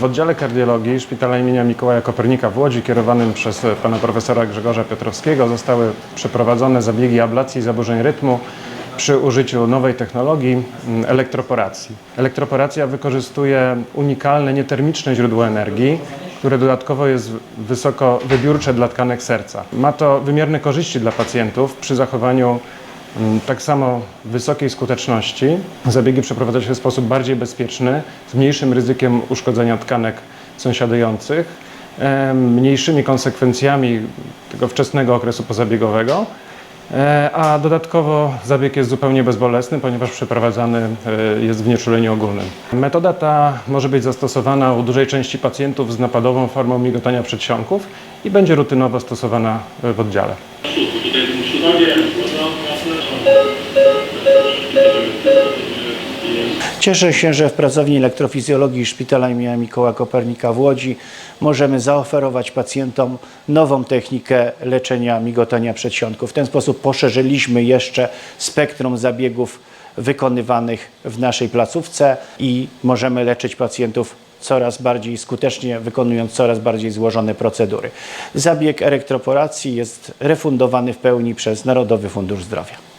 W oddziale kardiologii Szpitala imienia Mikołaja Kopernika w Łodzi, kierowanym przez pana profesora Grzegorza Piotrowskiego, zostały przeprowadzone zabiegi ablacji zaburzeń rytmu przy użyciu nowej technologii mm, elektroporacji. Elektroporacja wykorzystuje unikalne, nietermiczne źródło energii, które dodatkowo jest wysoko wybiórcze dla tkanek serca. Ma to wymierne korzyści dla pacjentów przy zachowaniu tak samo wysokiej skuteczności. Zabiegi przeprowadza się w sposób bardziej bezpieczny, z mniejszym ryzykiem uszkodzenia tkanek sąsiadujących, mniejszymi konsekwencjami tego wczesnego okresu pozabiegowego. E, A dodatkowo zabieg jest zupełnie bezbolesny, ponieważ przeprowadzany e, jest w nieczuleniu ogólnym. Metoda ta może być zastosowana u dużej części pacjentów z napadową formą migotania przedsionków i będzie rutynowo stosowana e, w oddziale. Cieszę się, że w pracowni elektrofizjologii Szpitala im. Mikołaja Kopernika w Łodzi możemy zaoferować pacjentom nową technikę leczenia migotania przedsionków. W ten sposób poszerzyliśmy jeszcze spektrum zabiegów wykonywanych w naszej placówce i możemy leczyć pacjentów coraz bardziej skutecznie, wykonując coraz bardziej złożone procedury. Zabieg elektroporacji jest refundowany w pełni przez Narodowy Fundusz Zdrowia.